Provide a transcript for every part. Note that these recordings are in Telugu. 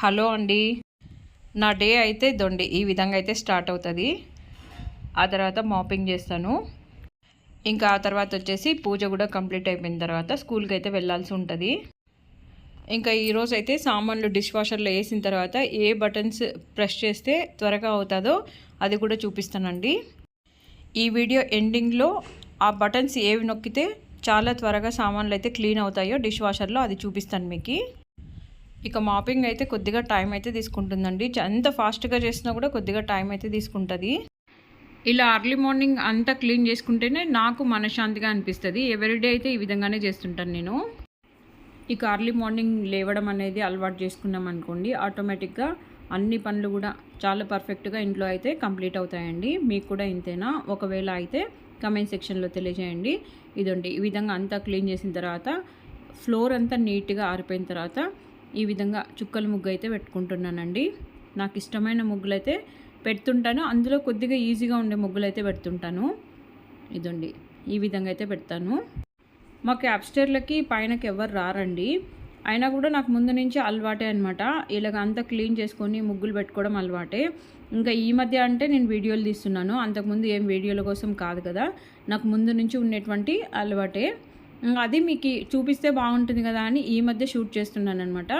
హలో అండి. నా డే అయితే దొండి ఈ విధంగా అయితే స్టార్ట్ అవుతుంది. ఆ తర్వాత మాపింగ్ చేస్తాను. ఇంకా ఆ తర్వాత వచ్చేసి పూజ కూడా కంప్లీట్ అయిపోయిన తర్వాత స్కూల్కి అయితే వెళ్ళాల్సి ఉంటుంది. ఇంకా ఈరోజు అయితే సామాన్లు డిష్ వాషర్లో వేసిన తర్వాత ఏ బటన్స్ ప్రెస్ చేస్తే త్వరగా అవుతుందో అది కూడా చూపిస్తానండి. ఈ వీడియో ఎండింగ్లో ఆ బటన్స్ ఏవి నొక్కితే చాలా త్వరగా సామాన్లు అయితే క్లీన్ అవుతాయో డిష్ వాషర్లో అది చూపిస్తాను మీకు. ఇక మాపింగ్ అయితే కొద్దిగా టైం అయితే తీసుకుంటుందండి. ఎంత ఫాస్ట్గా చేసినా కూడా కొద్దిగా టైం అయితే తీసుకుంటుంది. ఇలా అర్లీ మార్నింగ్ అంతా క్లీన్ చేసుకుంటేనే నాకు మనశ్శాంతిగా అనిపిస్తుంది. ఎవ్రీడే అయితే ఈ విధంగానే చేస్తుంటాను నేను. ఇక అర్లీ మార్నింగ్ లేవడం అనేది అలవాటు చేసుకున్నాం అనుకోండి ఆటోమేటిక్గా అన్ని పనులు కూడా చాలా పర్ఫెక్ట్గా ఇంట్లో అయితే కంప్లీట్ అవుతాయండి. మీకు కూడా ఇంతేనా? ఒకవేళ అయితే కమెంట్ సెక్షన్లో తెలియజేయండి. ఇదండి ఈ విధంగా అంతా క్లీన్ చేసిన తర్వాత ఫ్లోర్ అంతా నీట్గా ఆరిపోయిన తర్వాత ఈ విధంగా చుక్కల ముగ్గు అయితే పెట్టుకుంటున్నానండి. నాకు ఇష్టమైన ముగ్గులు అయితే పెడుతుంటాను. అందులో కొద్దిగా ఈజీగా ఉండే ముగ్గులు అయితే పెడుతుంటాను. ఇదండి. ఈ విధంగా అయితే పెడతాను. మా క్యాప్స్టర్లకి పైనకి ఎవరు రారండి. అయినా కూడా నాకు ముందు నుంచి అలవాటే అనమాట ఇలాగ అంతా క్లీన్ చేసుకొని ముగ్గులు పెట్టుకోవడం అలవాటే. ఇంకా ఈ మధ్య అంటే నేను వీడియోలు తీస్తున్నాను. అంతకుముందు ఏం వీడియోల కోసం కాదు కదా. నాకు ముందు నుంచి ఉన్నటువంటి అలవాటే. అది మీకు చూపిస్తే బాగుంటుంది కదా అని ఈ మధ్య షూట్ చేస్తున్నాను అనమాట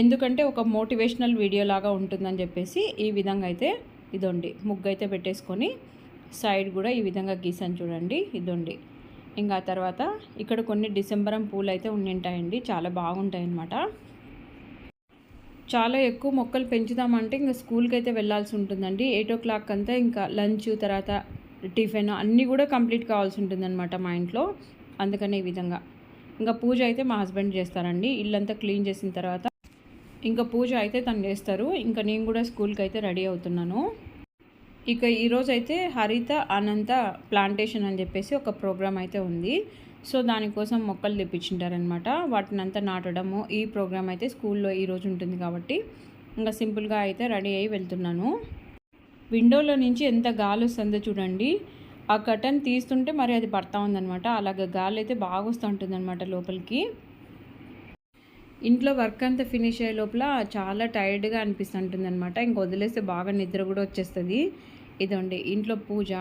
ఎందుకంటే ఒక మోటివేషనల్ వీడియో లాగా ఉంటుందని చెప్పేసి ఈ విధంగా అయితే ఇదండి. ముగ్గు అయితే పెట్టేసుకొని సైడ్ కూడా ఈ విధంగా గీసాను చూడండి. ఇదండి. ఇంకా తర్వాత ఇక్కడ కొన్ని డిసెంబరం పూలు అయితే ఉండింటాయండి. చాలా బాగుంటాయి అన్నమాట చాలా ఎక్కువ మొక్కలు పెంచుదామంటే ఇంకా స్కూల్కి అయితే వెళ్ళాల్సి ఉంటుందండి. ఎయిట్ ఓ క్లాక్ అంతా ఇంకా లంచ్ తర్వాత టిఫిన్ అన్నీ కూడా కంప్లీట్ కావాల్సి ఉంటుందన్నమాట మా ఇంట్లో. అందుకనే ఈ విధంగా. ఇంకా పూజ అయితే మా హస్బెండ్ చేస్తారండి. ఇల్లంతా క్లీన్ చేసిన తర్వాత ఇంకా పూజ అయితే తను చేస్తారు. ఇంకా నేను కూడా స్కూల్కి అయితే రెడీ అవుతున్నాను. ఇక ఈరోజు అయితే హరిత అనంత ప్లాంటేషన్ అని చెప్పేసి ఒక ప్రోగ్రామ్ అయితే ఉంది. సో దానికోసం మొక్కలు తెప్పించింటారనమాట వాటిని అంతా నాటడము ఈ ప్రోగ్రామ్ అయితే స్కూల్లో ఈరోజు ఉంటుంది కాబట్టి ఇంకా సింపుల్గా అయితే రెడీ అయ్యి వెళ్తున్నాను. విండోలో నుంచి ఎంత గాలి వస్తుందో చూడండి. ఆ కటన్ తీస్తుంటే మరి అది పడతా ఉందనమాట అలాగ గాలి అయితే బాగా వస్తూ ఉంటుంది అనమాట లోపలికి. ఇంట్లో వర్క్ అంతా ఫినిష్ అయ్యే లోపల చాలా టైర్డ్గా అనిపిస్తుంటుంది అనమాట ఇంక వదిలేస్తే బాగా నిద్ర కూడా వచ్చేస్తుంది. ఇదండి ఇంట్లో పూజ.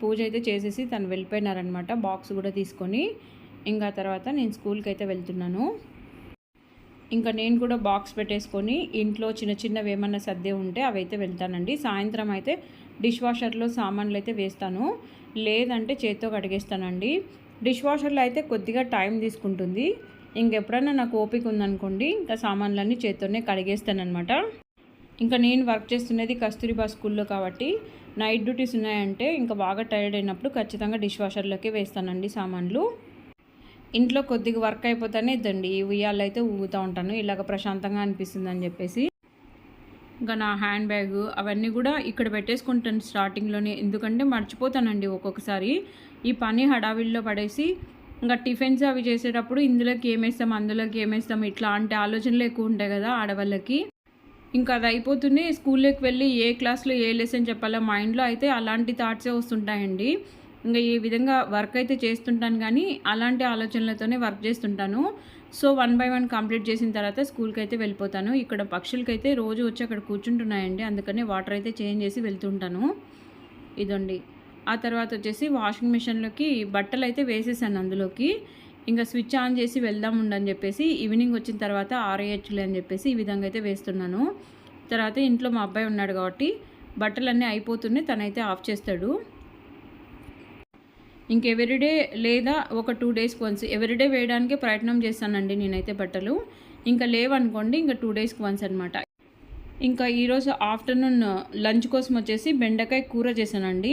పూజ అయితే చేసేసి తను వెళ్ళిపోయినారనమాట బాక్స్ కూడా తీసుకొని. ఇంకా తర్వాత నేను స్కూల్కి అయితే వెళ్తున్నాను. ఇంకా నేను కూడా బాక్స్ పెట్టేసుకొని ఇంట్లో చిన్న చిన్నవి ఏమన్నా సర్దే ఉంటే అవి అయితే వెళ్తానండి. సాయంత్రం అయితే డిష్ వాషర్లో సామాన్లు అయితే వేస్తాను. లేదంటే చేత్తో కడిగేస్తానండి. డిష్ వాషర్లో అయితే కొద్దిగా టైం తీసుకుంటుంది. ఇంకెప్పుడైనా నాకు ఓపిక ఉందనుకోండి ఇంకా సామాన్లన్నీ చేత్తోనే కడిగేస్తానమాట ఇంకా నేను వర్క్ చేస్తున్నది కస్తూరిబా స్కూల్లో కాబట్టి నైట్ డ్యూటీస్ ఉన్నాయంటే ఇంకా బాగా టైర్డ్ అయినప్పుడు ఖచ్చితంగా డిష్ వాషర్లోకి వేస్తానండి సామాన్లు. ఇంట్లో కొద్దిగా వర్క్ అయిపోతానే ఇద్దండి. ఉయ్యాలు అయితే ఊగుతూ ఉంటాను. ఇలాగ ప్రశాంతంగా అనిపిస్తుంది అని చెప్పేసి. ఇంకా నా హ్యాండ్ బ్యాగ్ అవన్నీ కూడా ఇక్కడ పెట్టేసుకుంటాను స్టార్టింగ్లోనే. ఎందుకంటే మర్చిపోతానండి ఒక్కొక్కసారి. ఈ పని హడావిల్లో పడేసి ఇంకా టిఫిన్స్ అవి చేసేటప్పుడు ఇందులోకి ఏమేస్తాం అందులోకి ఏమేస్తాం ఇట్లా అంటే ఆలోచనలు ఎక్కువ ఉంటాయి కదా ఆడవాళ్ళకి. ఇంకా అది అయిపోతుంది స్కూల్లోకి వెళ్ళి ఏ క్లాస్లో ఏ లెసన్ చెప్పాలో మైండ్లో అయితే అలాంటి థాట్సే వస్తుంటాయండి. ఇంకా ఈ విధంగా వర్క్ అయితే చేస్తుంటాను కానీ అలాంటి ఆలోచనలతోనే వర్క్ చేస్తుంటాను. So one by one complete చేసిన తర్వాత స్కూల్కి అయితే వెళ్ళిపోతాను. ఇక్కడ పక్షులకైతే రోజు వచ్చి అక్కడ కూర్చుంటున్నాయండి. అందుకనే వాటర్ అయితే చేంజ్ చేసి వెళ్తుంటాను. ఇదండి. ఆ తర్వాత వచ్చేసి వాషింగ్ మిషన్లోకి బట్టలు అయితే వేసేసాను అందులోకి. ఇంకా స్విచ్ ఆన్ చేసి వెళ్దాం ఉండని చెప్పేసి ఈవినింగ్ వచ్చిన తర్వాత ఆరేయచ్చులే అని చెప్పేసి ఈ విధంగా అయితే వేస్తున్నాను. తర్వాత ఇంట్లో మా అబ్బాయి ఉన్నాడు కాబట్టి బట్టలన్నీ అయిపోతున్నాయి. తనైతే ఆఫ్ చేస్తాడు. ఇంక ఎవ్రీడే లేదా ఒక టూ డేస్కి వన్స్ ఎవ్రీడే వేయడానికి ప్రయత్నం చేస్తానండి నేనైతే బట్టలు. ఇంకా లేవనుకోండి ఇంకా టూ డేస్కి వన్స్ అనమాట ఇంకా ఈరోజు ఆఫ్టర్నూన్ లంచ్ కోసం వచ్చేసి బెండకాయ కూర చేశానండి.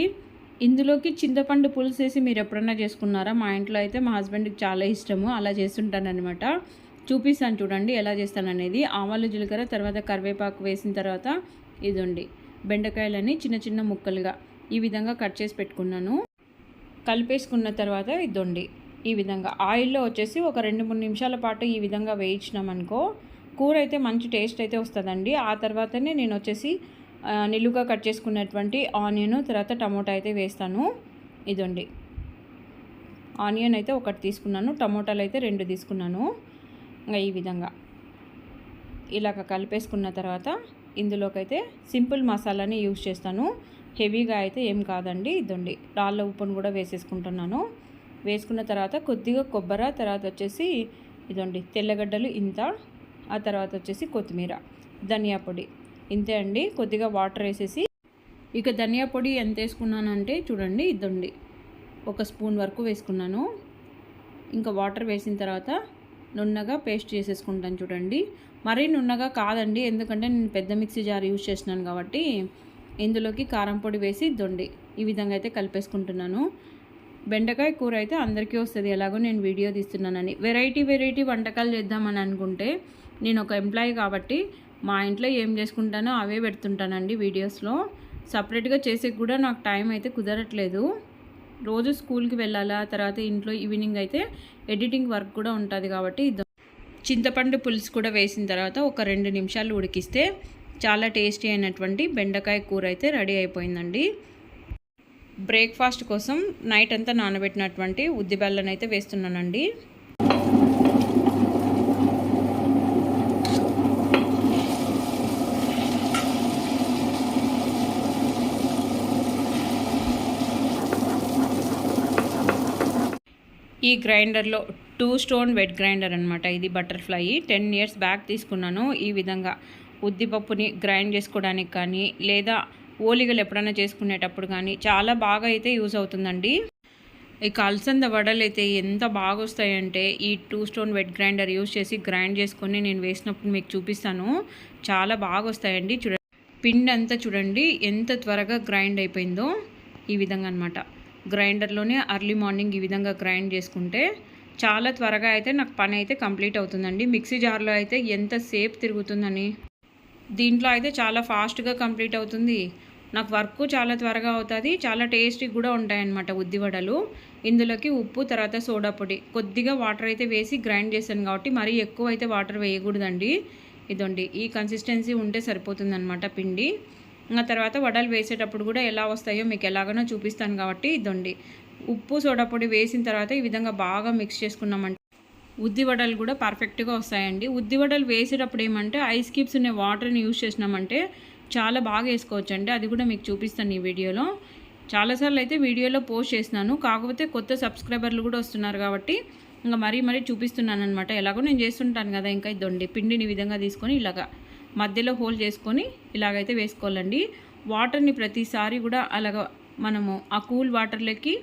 ఇందులోకి చింతపండు పులుసు వేసి మీరు ఎప్పుడన్నా చేసుకున్నారా? మా ఇంట్లో అయితే మా హస్బెండ్కి చాలా ఇష్టము. అలా చేస్తుంటానమాట చూపిస్తాను చూడండి ఎలా చేస్తాననేది. ఆవాలు జీలకర్ర తర్వాత కరివేపాకు వేసిన తర్వాత ఇదండి. బెండకాయలని చిన్న చిన్న ముక్కలుగా ఈ విధంగా కట్ చేసి పెట్టుకున్నాను. కలిపేసుకున్న తర్వాత ఇద్దండి ఈ విధంగా ఆయిల్లో వచ్చేసి ఒక రెండు మూడు నిమిషాల పాటు ఈ విధంగా వేయించినామనుకో కూర అయితే మంచి టేస్ట్ అయితే వస్తుందండి. ఆ తర్వాతనే నేను వచ్చేసి నిలువుగా కట్ చేసుకున్నటువంటి ఆనియన్ తర్వాత టమోటా అయితే వేస్తాను. ఇదండి ఆనియన్ అయితే ఒకటి తీసుకున్నాను టమోటాలు అయితే రెండు తీసుకున్నాను. ఇంకా ఈ విధంగా. ఇలాగ కలిపేసుకున్న తర్వాత ఇందులోకైతే సింపుల్ మసాలాని యూజ్ చేస్తాను. హెవీగా అయితే ఏం కాదండి. ఇదండి. రాళ్ళ ఉప్పును కూడా వేసేసుకుంటున్నాను. వేసుకున్న తర్వాత కొద్దిగా కొబ్బరి తర్వాత వచ్చేసి ఇదండి తెల్లగడ్డలు ఇంత ఆ తర్వాత వచ్చేసి కొత్తిమీర ధనియా పొడి. ఇంతే అండి. కొద్దిగా వాటర్ వేసేసి ఇక ధనియా పొడి ఎంత వేసుకున్నానంటే చూడండి ఇదండి. ఒక స్పూన్ వరకు వేసుకున్నాను. ఇంకా వాటర్ వేసిన తర్వాత నున్నగా పేస్ట్ చేసేసుకుంటాను చూడండి. మరీ నున్నగా కాదండి. ఎందుకంటే నేను పెద్ద మిక్సీ జార్ యూజ్ చేసినాను కాబట్టి ఇందులోకి కారం పొడి వేసి దొండి. ఈ విధంగా అయితే కలిపేసుకుంటున్నాను. బెండకాయ కూర అయితే అందరికీ వస్తుంది. ఎలాగో నేను వీడియో తీస్తున్నానని. వెరైటీ వెరైటీ వంటకాలు చేద్దామని అనుకుంటే నేను ఒక ఎంప్లాయీ కాబట్టి మా ఇంట్లో ఏం చేసుకుంటానో అవే పెడుతుంటానండి వీడియోస్లో. సపరేట్గా చేసే కూడా నాకు టైం అయితే కుదరట్లేదు. రోజు స్కూల్కి వెళ్ళాలా తర్వాత ఇంట్లో ఈవినింగ్ అయితే ఎడిటింగ్ వర్క్ కూడా ఉంటుంది కాబట్టి చింతపండు పులుసు కూడా వేసిన తర్వాత ఒక రెండు నిమిషాలు ఉడికిస్తే చాలా టేస్టీ అయినటువంటి బెండకాయ కూర అయితే రెడీ అయిపోయిందండి. బ్రేక్ఫాస్ట్ కోసం నైట్ అంతా నానబెట్టినటువంటి ఉద్ది బెల్లని అయితే వేస్తున్నానండి. ఈ గ్రైండర్లో టూ స్టోన్ వెట్ గ్రైండర్ అనమాట ఇది బటర్ఫ్లై. టెన్ ఇయర్స్ బ్యాక్ తీసుకున్నాను. ఈ విధంగా ఉద్దిపప్పుని గ్రైండ్ చేసుకోవడానికి కానీ లేదా ఓలిగలు ఎప్పుడైనా చేసుకునేటప్పుడు కానీ చాలా బాగా అయితే యూజ్ అవుతుందండి. ఈ కలసంద వడలు అయితే ఎంత బాగా వస్తాయంటే ఈ two stone wet grinder use చేసి గ్రైండ్ చేసుకొని నేను వేసినప్పుడు మీకు చూపిస్తాను. చాలా బాగా వస్తాయండి. చూడండి పిండి అంతా చూడండి ఎంత త్వరగా గ్రైండ్ అయిపోయిందో ఈ విధంగా అనమాట గ్రైండర్లోనే అర్లీ మార్నింగ్ ఈ విధంగా గ్రైండ్ చేసుకుంటే చాలా త్వరగా అయితే నాకు పని అయితే కంప్లీట్ అవుతుందండి. మిక్సీ జార్లో అయితే ఎంత సేపు తిరుగుతుందని దీంట్లో అయితే చాలా ఫాస్ట్గా కంప్లీట్ అవుతుంది. నాకు వర్క్ చాలా త్వరగా అవుతుంది. చాలా టేస్టీ కూడా ఉంటాయన్నమాట ఉద్దివడలు ఇందులోకి ఉప్పు తర్వాత సోడా పొడి. కొద్దిగా వాటర్ అయితే వేసి గ్రైండ్ చేశాను కాబట్టి మరీ ఎక్కువ అయితే వాటర్ వేయకూడదండి. ఇదండి. ఈ కన్సిస్టెన్సీ ఉంటే సరిపోతుందన్నమాట పిండి. ఇంకా తర్వాత వడలు వేసేటప్పుడు కూడా ఎలా వస్తాయో మీకు ఎలాగనో చూపిస్తాను కాబట్టి ఇదండి. ఉప్పు సోడా పొడి వేసిన తర్వాత ఈ విధంగా బాగా మిక్స్ చేసుకున్నామంటే ఉద్ది వడలు కూడా పర్ఫెక్ట్గా వస్తాయండి. ఉద్ది వడలు వేసేటప్పుడు ఏమంటే ఐస్ క్యూబ్స్ ఉన్న వాటర్ని యూజ్ చేసినామంటే చాలా బాగా వేసుకోవచ్చు అండి అది కూడా మీకు చూపిస్తాను ఈ వీడియోలో. చాలాసార్లు అయితే వీడియోలో పోస్ట్ చేసినాను. కాకపోతే కొత్త సబ్స్క్రైబర్లు కూడా వస్తున్నారు కాబట్టి ఇంకా మరీ మరీ చూపిస్తున్నాను అనమాట ఎలాగో నేను చేస్తుంటాను కదా ఇంకా ఇదండి. పిండిని విధంగా తీసుకొని ఇలాగా మధ్యలో హోల్ చేసుకొని ఇలాగైతే వేసుకోవాలండి. వాటర్ని ప్రతిసారి కూడా అలాగ మనము ఆ కూల్ వాటర్లోకి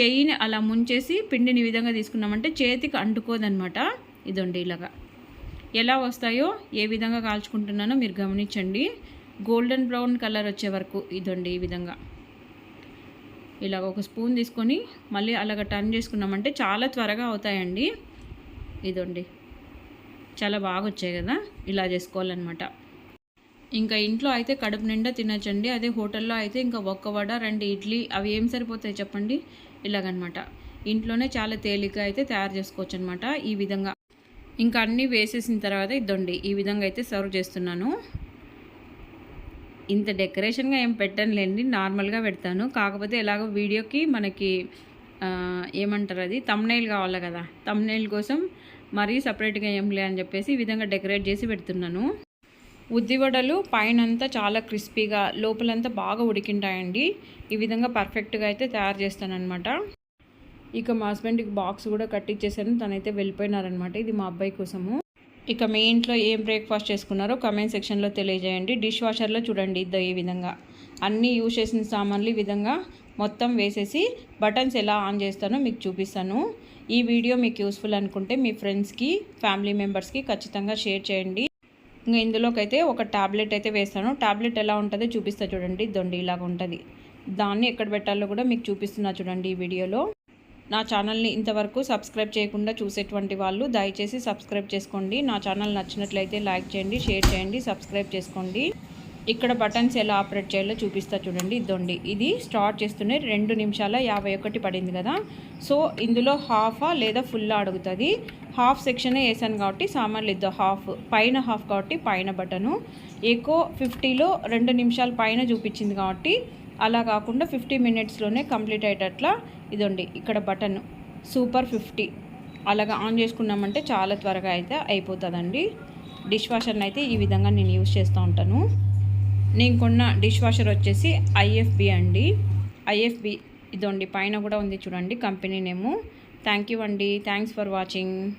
చేయిని అలా ముంచేసి పిండిని విధంగా తీసుకున్నామంటే చేతికి అంటుకోదనమాట ఇదండి ఇలాగా. ఎలా వస్తాయో ఏ విధంగా కాల్చుకుంటున్నానో మీరు గమనించండి. గోల్డెన్ బ్రౌన్ కలర్ వచ్చే వరకు ఇదండి ఈ విధంగా. ఇలాగ ఒక స్పూన్ తీసుకొని మళ్ళీ అలాగ టర్న్ చేసుకున్నామంటే చాలా త్వరగా అవుతాయండి. ఇదండి. చాలా బాగా వచ్చాయి కదా. ఇలా చేసుకోవాలన్నమాట. ఇంకా ఇంట్లో అయితే కడుపు నిండా తినచ్చండి. అదే హోటల్లో అయితే ఇంకా ఒక్క వడ రెండు ఇడ్లీ అవి ఏం సరిపోతాయి చెప్పండి? ఇలాగనమాట. ఇంట్లోనే చాలా తేలిక అయితే తయారు చేసుకోవచ్చు అనమాట ఈ విధంగా. ఇంకా అన్నీ వేసేసిన తర్వాత ఇద్దండి. ఈ విధంగా అయితే సర్వ్ చేస్తున్నాను. ఇంత డెకరేషన్గా ఏం పెట్టనులేండి. నార్మల్గా పెడతాను. కాకపోతే ఎలాగో వీడియోకి మనకి ఏమంటారు అది? తమ్నైల్ కావాలి కదా. తమ్నైల్ కోసం మరీ సపరేట్గా ఏం లే అని చెప్పేసి ఈ విధంగా డెకరేట్ చేసి పెడుతున్నాను. ఉద్దివడలు పైనంతా చాలా క్రిస్పీగా లోపలంతా బాగా ఉడికింటాయండి ఈ విధంగా పర్ఫెక్ట్గా అయితే తయారు చేస్తానమాట ఇక మా హస్బెండ్కి బాక్స్ కూడా కట్టించేసాను తనైతే వెళ్ళిపోయినారనమాట ఇది మా అబ్బాయి కోసము. ఇక మీ ఇంట్లో ఏం బ్రేక్ఫాస్ట్ చేసుకున్నారో కమెంట్ సెక్షన్లో తెలియజేయండి. డిష్ వాషర్లో చూడండి ఇద్దో ఈ విధంగా. అన్నీ యూజ్ చేసిన సామాన్లు ఈ విధంగా మొత్తం వేసేసి బటన్స్ ఎలా ఆన్ చేస్తానో మీకు చూపిస్తాను. ఈ వీడియో మీకు యూస్ఫుల్ అనుకుంటే మీ ఫ్రెండ్స్కి ఫ్యామిలీ మెంబర్స్కి ఖచ్చితంగా షేర్ చేయండి. ఇంకా ఇందులోకి అయితే ఒక ట్యాబ్లెట్ అయితే వేస్తాను. ట్యాబ్లెట్ ఎలా ఉంటుందో చూపిస్తా చూడండి. దొండి ఇలాగ ఉంటుంది. దాన్ని ఎక్కడ పెట్టాలో కూడా మీకు చూపిస్తున్నా చూడండి ఈ వీడియోలో. నా ఛానల్ని ఇంతవరకు సబ్స్క్రైబ్ చేయకుండా చూసేటువంటి వాళ్ళు దయచేసి సబ్స్క్రైబ్ చేసుకోండి. నా ఛానల్ నచ్చినట్లయితే లైక్ చేయండి షేర్ చేయండి సబ్స్క్రైబ్ చేసుకోండి. ఇక్కడ బటన్స్ ఎలా ఆపరేట్ చేయాలో చూపిస్తా చూడండి. ఇదొండి ఇది స్టార్ట్ చేస్తూనే రెండు నిమిషాల యాభై ఒకటి పడింది కదా. సో ఇందులో హాఫా లేదా ఫుల్ అడుగుతుంది. హాఫ్ సెక్షనే వేసాను కాబట్టి సామాన్లు ఇద్దాం. హాఫ్ పైన హాఫ్ కాబట్టి పైన బటను. ఎక్కువ ఫిఫ్టీలో రెండు నిమిషాల పైన చూపించింది కాబట్టి అలా కాకుండా ఫిఫ్టీ మినిట్స్లోనే కంప్లీట్ అయ్యేటట్లా ఇదండి ఇక్కడ బటన్. Super fifty. అలాగా ఆన్ చేసుకున్నామంటే చాలా త్వరగా అయితే అయిపోతుందండి. డిష్ వాషర్ని అయితే ఈ విధంగా నేను యూజ్ చేస్తూ ఉంటాను. నేను కొన్న డిష్ వాషర్ వచ్చేసి ఐఎఫ్బి అండి. ఐఎఫ్బి ఇదండి పైన కూడా ఉంది చూడండి కంపెనీ నేము. థ్యాంక్ యూ అండి థ్యాంక్స్ ఫర్ వాచింగ్.